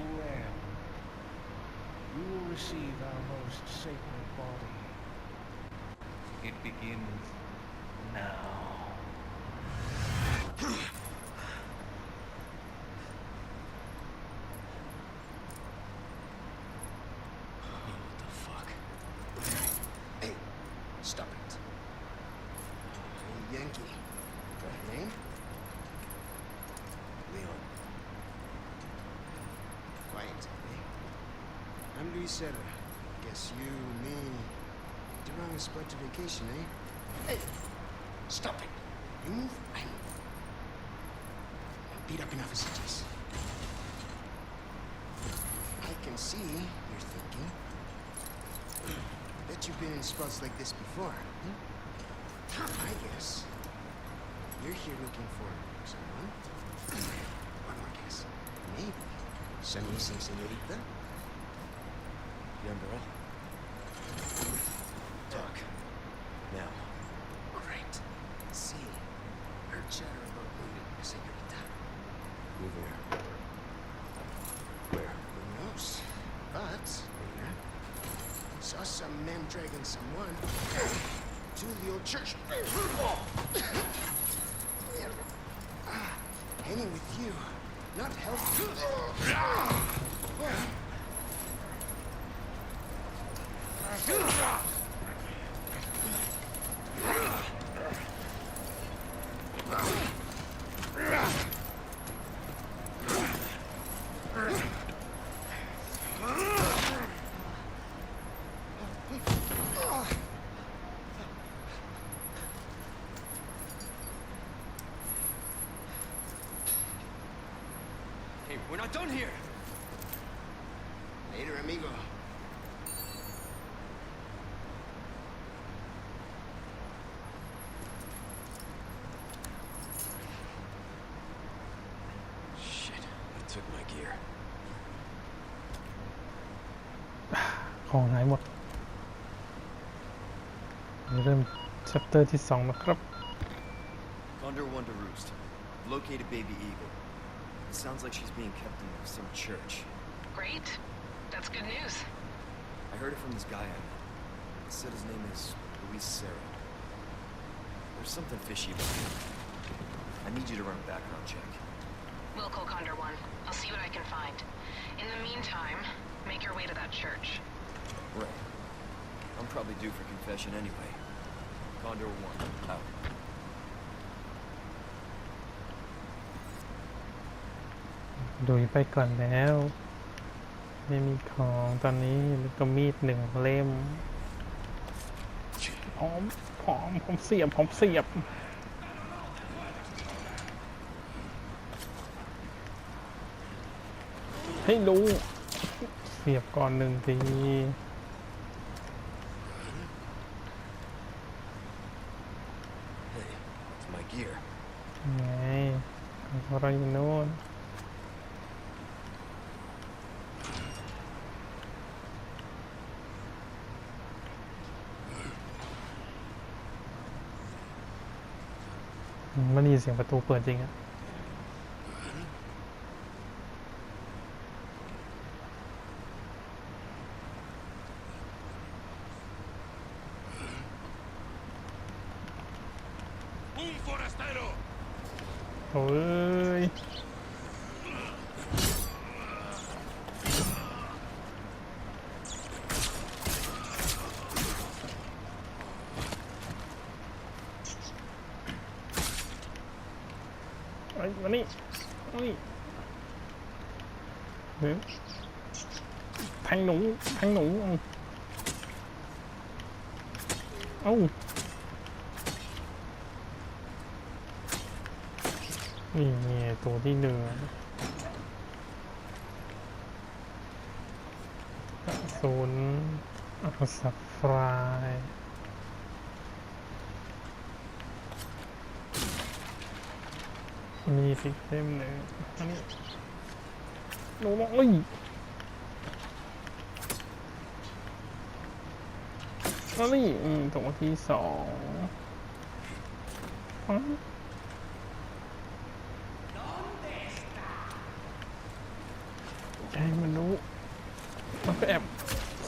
lamb. You will receive our most sacred body. It begins now. What the fuck? Hey, stop it. Hey, Yankee. Right name? Leon. Quiet, I'm Serra. Guess you, me, Durang spot to vacation, eh? Hey, stop it. You move, I move. Beat up enough messages. I can see you're thinking. Bet you've been in spots like this before, hmm? I guess. You're here looking for someone? One more guess. Maybe. Some missing senorita? Young girl. Talk. Now. Great. See, heard chatter about a senorita. Move here. Where? Who knows? But, later, saw some men dragging someone to the old church. Hanging with you, not helping. Hey, we're not done here! Later, amigo. ของหายหมดเริ่ม chapter ที่ 2 นะครับ Condor One to Roost. Located Baby Eagle. It sounds like she's being kept in some church. Great. That's good news. I heard it from this guy I met. He said his name is Luis Serra. There's something fishy about him. I need you to run a background check. We'll call Condor One. I'll see what I can find. In the meantime, make your way to that church. Right. I'm probably due for confession anyway. Condor One, out. ดุยไปก่อนแล้ว ไม่มีของตอนนี้แล้วก็มีดหนึ่งเล่มพร้อมพร้อมผมเสียบผมเสียบให้รู้ เสียบก่อนหนึ่งที Hey, it's my gear. ไงข อะไรโน่นมันได้ยินเสียงประตูเปิดจริงอะ Un forastero! โอ้ย ไอ้ยมานี่มานี่เฮ้ยแทงหนูแทงหนูเอาเอ้า นี่ไงตัวที่หนึ่ง ศูนย์อัลสัฟรายมีสิเต็มเลยอันนี้หนูบอกเอ้ยอันนี้อืมตัวที่สองอ๋อ Ugh. อย่าให้มันรู้มันก็แอบ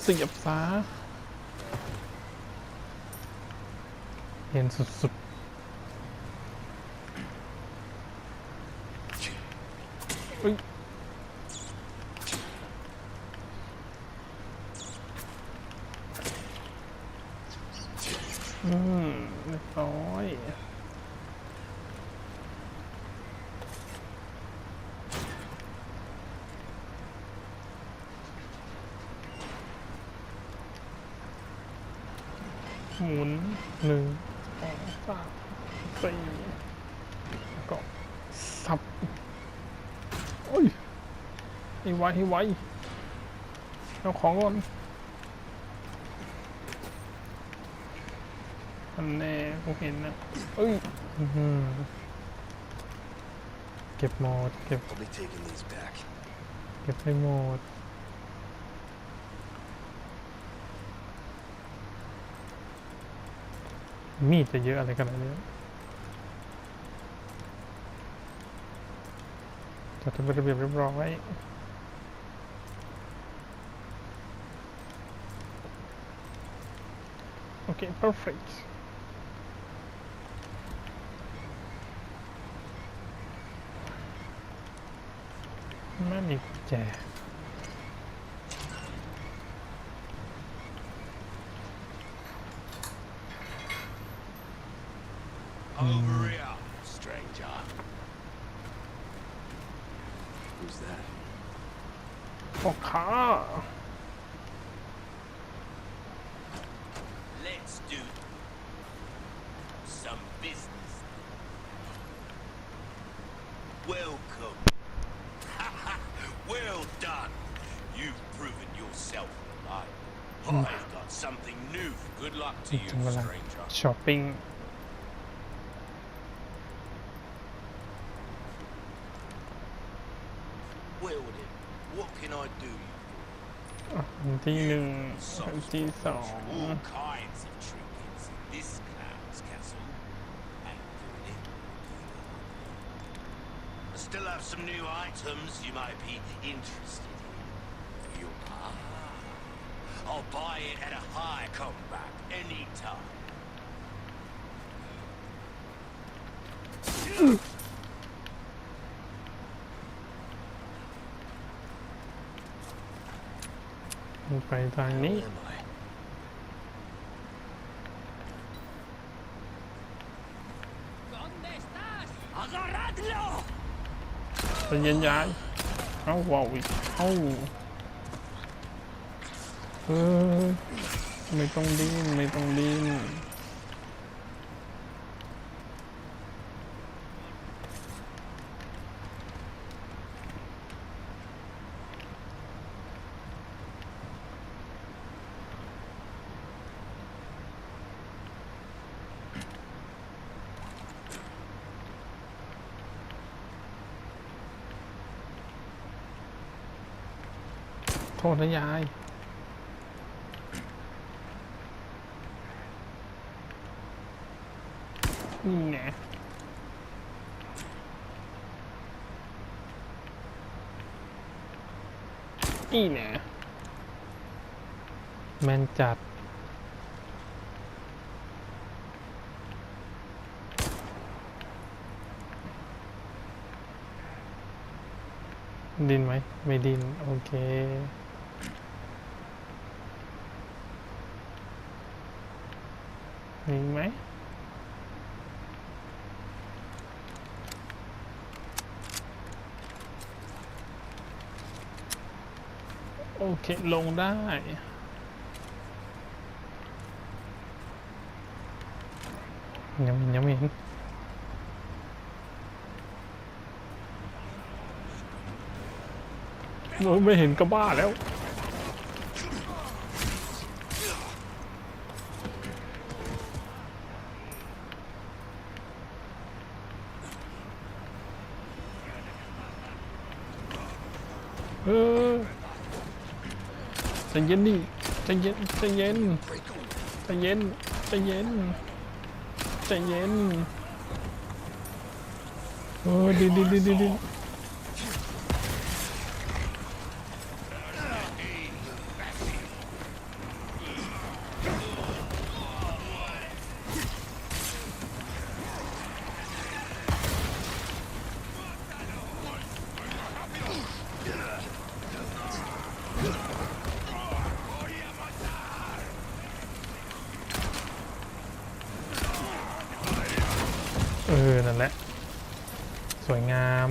เสียบซาเห็นสุดๆอุ๊ยอืมเรียบร้อย หมุนหนึ่งสองสามสี่แล้วก็สับโอ้ยให้ไวให้ไวเอาของก่อนอันแน่ผมเห็นนะเอ้ยอื้อหือเก็บหมดเก็บ I'll be taking these back. เก็บให้หมด มีดจะเยอะอะไรขนาดนี้จัดเป็นระเบียบเรียบร้อยโอเค perfect ไม่มีกุญแจ Over stranger. Who's that? Oh, car. Let's do some business. Welcome. well done. You've proven yourself alive. Hmm. I've got something new. Good luck to you, stranger. Shopping. building. What can I do you for? All kinds of trinkets in this clown's castle. I still have some new items you might be interested in. You are. I'll buy it at a high comeback anytime. ไปทางนี้ Where am I? ใจะเย็นยายเอาว้าวอีกเอาเออไม่ต้องดิ้นไม่ต้องดิ้น ทษนะยาย นี่ไงนี่ไงแมนจัด ดินไหม ไม่ดิน โอเค มีไหมโอเค ลงได้ ยังยังไม่เห็นโอ้ยไม่เห็นก็บ้าแล้ว เออใจ เย็นดิใจเย็นใจเย็นใจเย็นใจเย็นใจเย็นเออดินดินดินดินดิน นั่นแหละ สวยงาม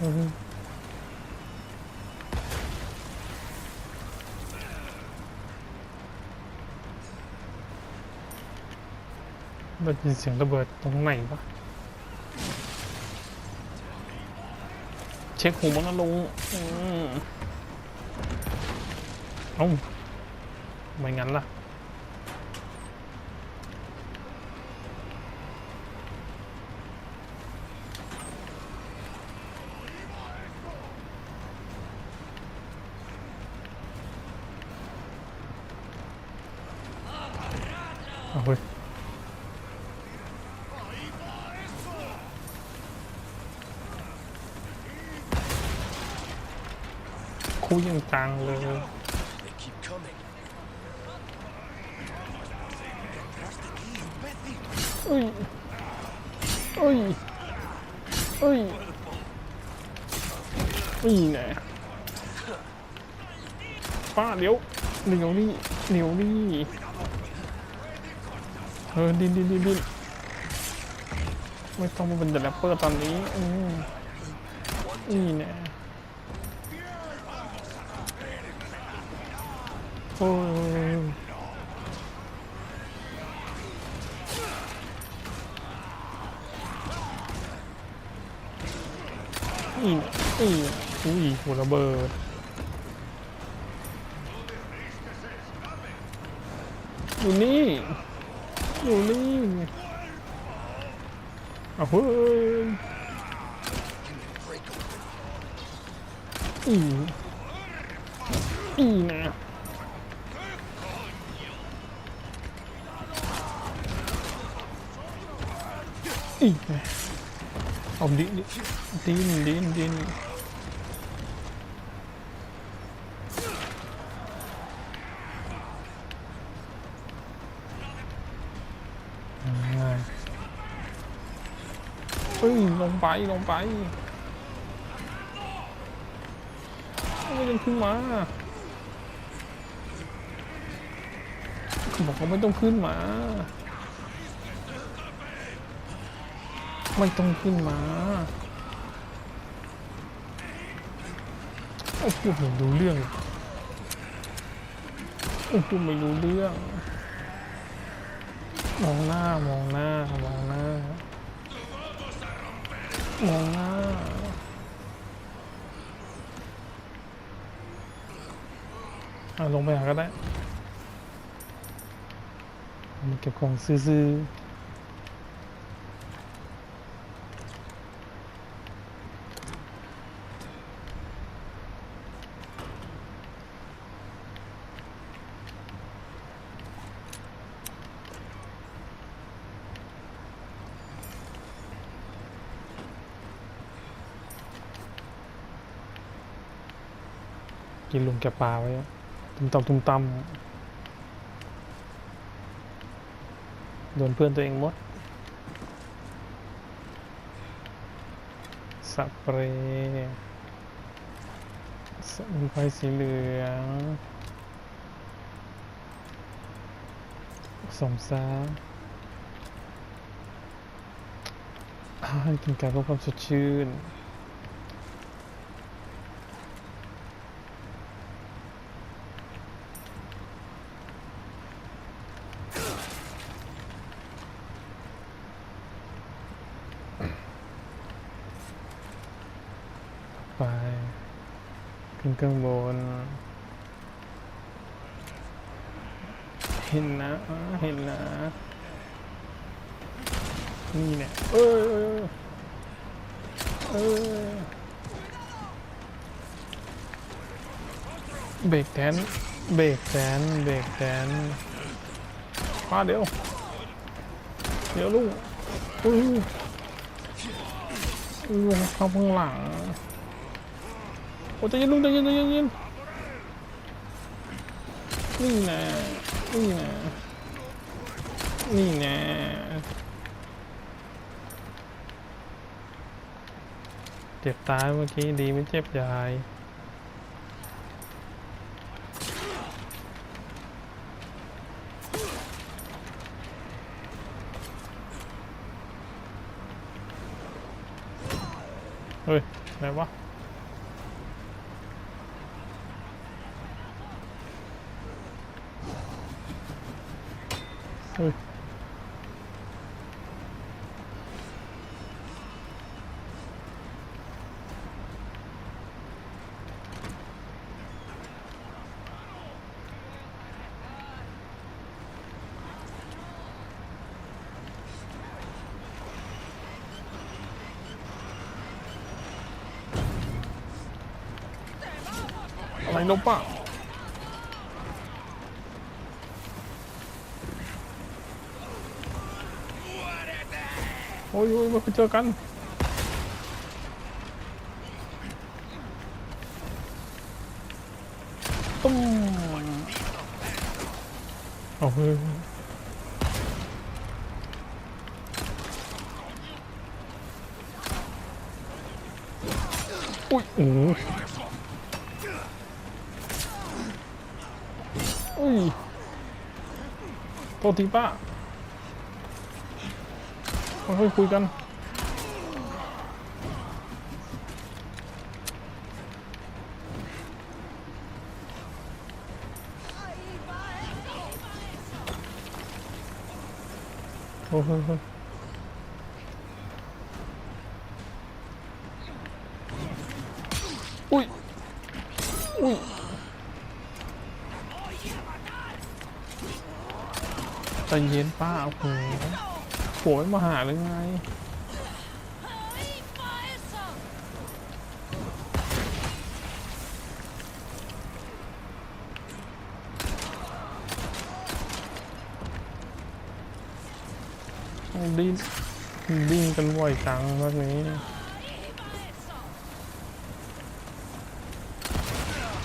อืมได้ ยินเสียงระเบิดตรงไหนปะเช็คหูมันนะลุงอืมเอ้าไม่งั้นล่ะ คุยยังจังเลย They keep coming. เอ้ยเอ้ยเอ้ยนี่แน่ป้าเดี๋ยวเหนียวนี่เหนียวนี่เออดินดินดินดินไม่ต้องมาเป็นแต่แรปเปอร์ตอนนี้ อืมนี่แน่ โอ้อีอีอุ้ยหัวระเบิดอยู่นี่อยู่นี่เอาเฮ้ยอีอีนะ อีนะเอาดิดิดินดินดินอ่าเอ้ยลงไปลงไปไม่ต้องขึ้นมาเขาบอกเขาไม่ต้องขึ้นมา ไม่ต้องขึ้นมาโอ้โหไม่รู้เรื่องโอ้โหไม่รู้เรื่อง มองหน้ามองหน้ามองหน้ามองหน้าอะลงไปหาก็ได้มาเก็บของซื้อๆ กินลุงแกปลาไว้ตุ้มตำตุ้มตำโดนเพื่อนตัวเองมดสเปรย์สมุนไพรสีเหลืองสมซาอาให้กินการเพื่อความสดชื่น ไป ขึ้นข้างบน เห็นนะ เห็นนะ นี่เนี่ยเอ้ยเอ้ยเอ้ยเบรกแทนเบรกแทนเบรกแทนมาเดี๋ยว เดี๋ยวลูกอุ้ยอุ้ยเข้าข้างหลัง โอ้ใจเย็นลุงใจเย็นใจเย็นเย็นนี่นะนี่นะนี่นะเจ็บตายเมื่อกี้ดีไม่เจ็บยายเฮ้ยอะไรวะ อะไรลบปะโอ้ยโอ้ยมาเจอกันตุ้มเอาเฮ้ยอุ้ยโอ้ยโท ษทีป้าค่อยคุยกัน โอ้โหอุ้ย ใจเย็นป้าโอ้โหโหยมาหาเลยไงดิ้นดิ้นกันบ่อยจังแบบนี้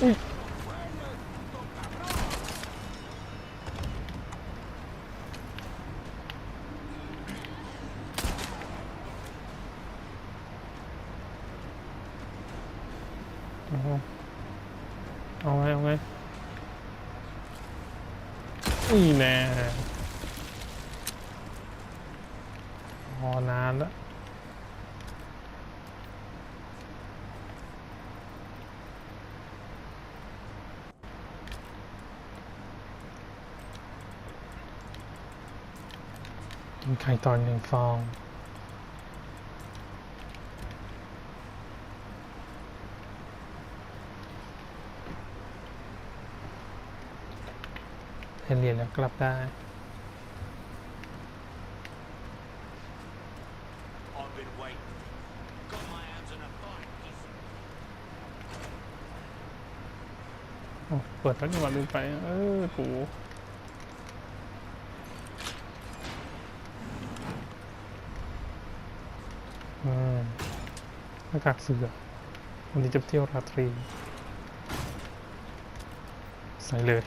อุ้ย เอาเอาไงเอาไงนี่แน่รอนานแล้ว กินไข่ตอนหนึ่งฟองเรียนเรียนแล้วกลับได้ I've been waiting. Got my hands on a fine piece of โอ้เปิดทั้งจังหวัดลืมไป เออกูอืมห น้ากากเสือ วันนี้จะเที่ยวราตรี ใส่เลย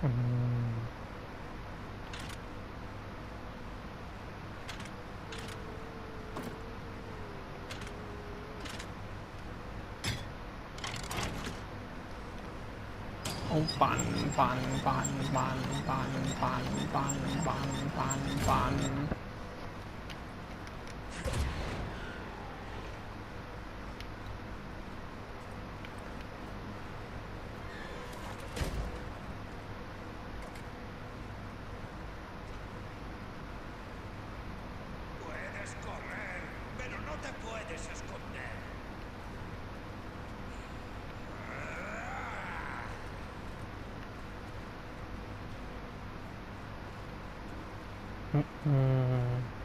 เอาปันปันปันปันปันปันปันปันปันปัน puedes esconder. อื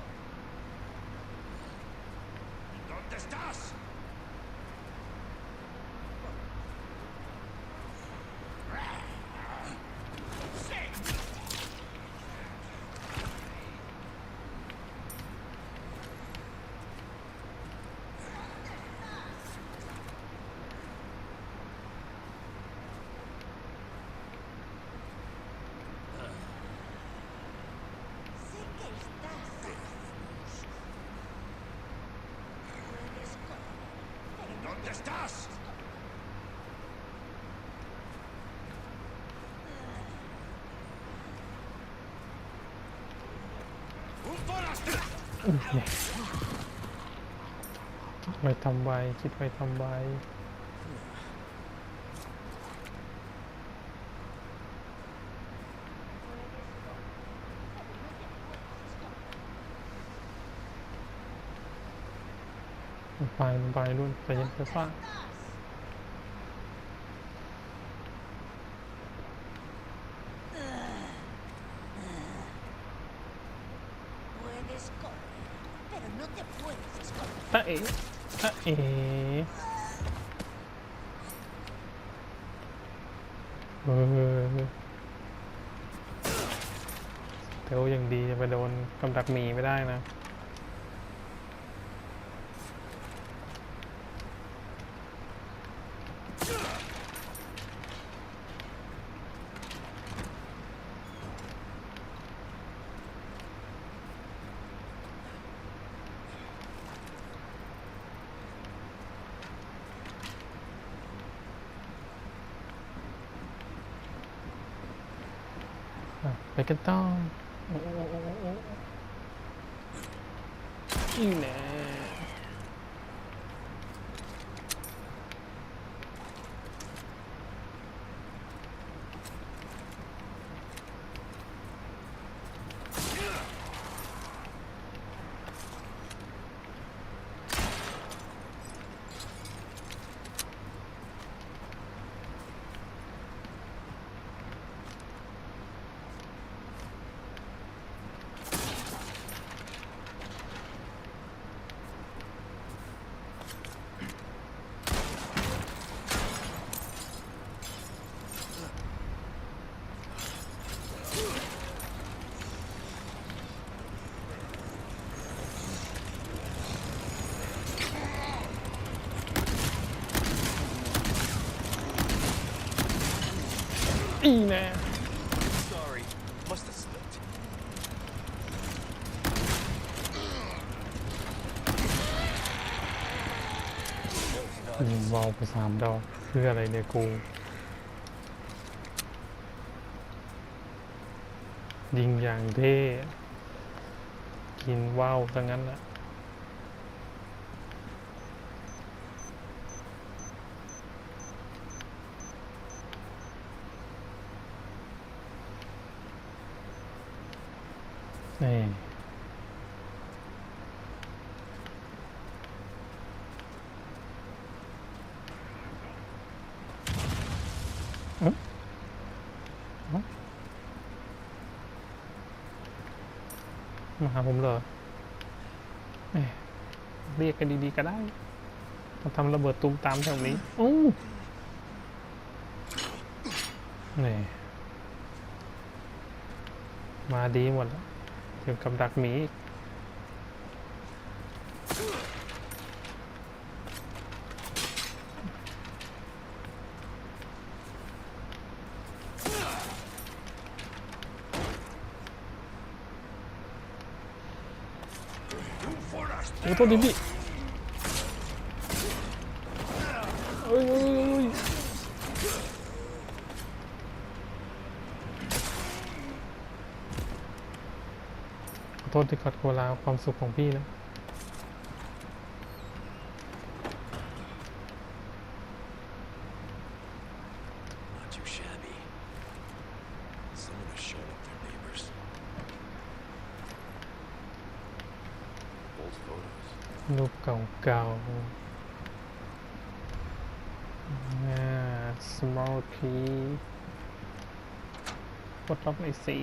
Das das! Und Donnerstag! ไว้ทำ ไวคิดไปไปรุ่นไปยันไฟฟ้า Puedes correr, pero no te puedes esconder. ตะเอ๋ตะเอ๋เออแต่ว่ายังดีจะไปโดนกำดักหมีไม่ได้นะ ไปกันต่องอ้โอ้โอ้โอ้โอ้อีแน่อีแน่ Sorry. Must have slipped. ยิงวอลไปสามดอกเพื่ออะไรเนี่ยกู ยิงอย่างเท่ กินว่าวซะงั้นน่ะ นี่มาหาผมเหรอแหมเรียกกันดีๆก็ได้มาทำระเบิดตุ้มตามแถวนี้อู้นี่มาดีหมดแล้ว ถึงกับดักหมีโอ้โทษดีพี่เอ้ยเอ้ยเอ้ยขอโทษที่ขัดเวลาความสุขของพี่นะ Not too shabby. Someone has shown up their neighbors. Old photos. รูปเก่าๆอ่า small key กดล็อกไอสี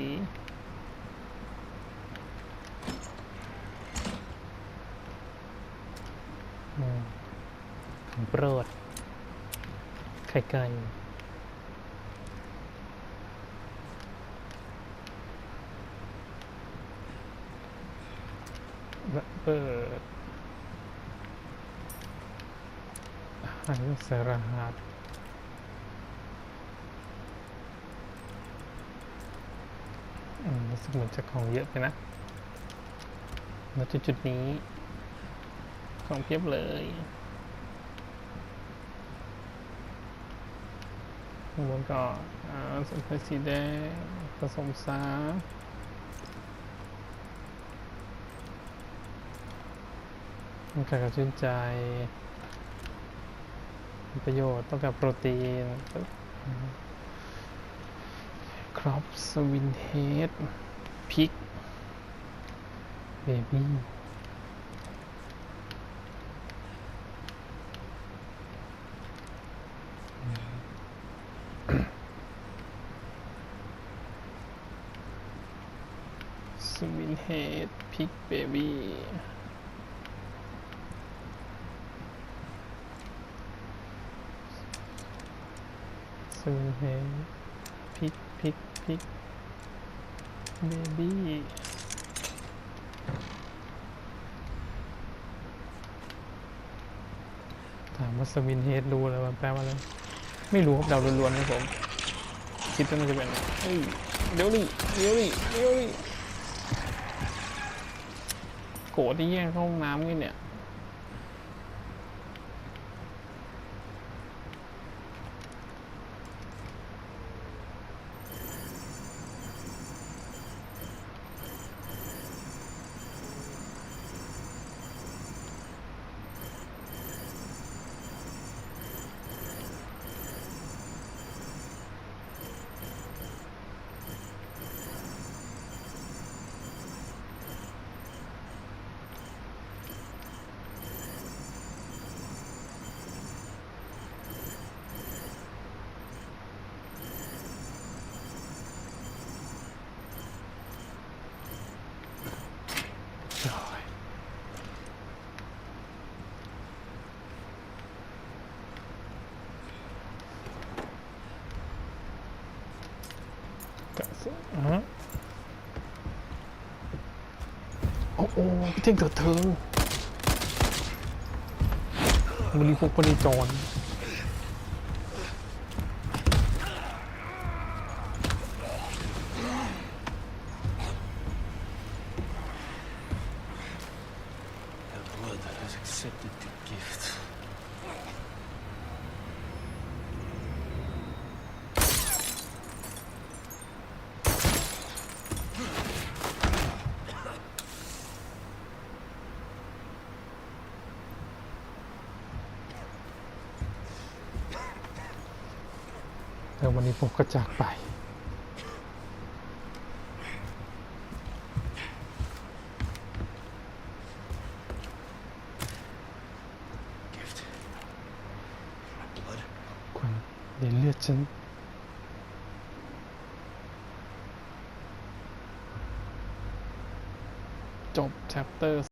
อืมของโปรด ไข่ไก่ระเบิดอันส่รหัสอืมรู้สึกเหมือนจะของเยอะไปนะณจุดจุดนี้ ของเพียบเลย ข้างบนก็อ่าสมเพชสีแดงผสมสารมันกัดกับชื่นใจมีประโยชน์ต้องการโปรตีนครอปสวินเฮดพิกเบบี้ สวินเฮดพิกเบบี้สวินเฮดพิกพิกพิกเบบี้ถามว่าสวินเฮดรู้แล้วมันแปลว่าอะไร ไม่รู้ครับเดาล้วนๆนะผม คิดว่ามันจะเป็นเฮ้ยเดี๋ยวดิเดี๋ยวดิเดี๋ยวดิ โกรธที่แย่งเข้าห้องน้ำนี่เนี่ย โอ้โหเท่งเถิดเทิงบริพกบริจร ววันนี้ผมก็จากไป Gift. My blood. ควันเดี๋ยวเลือดฉันจบ chapter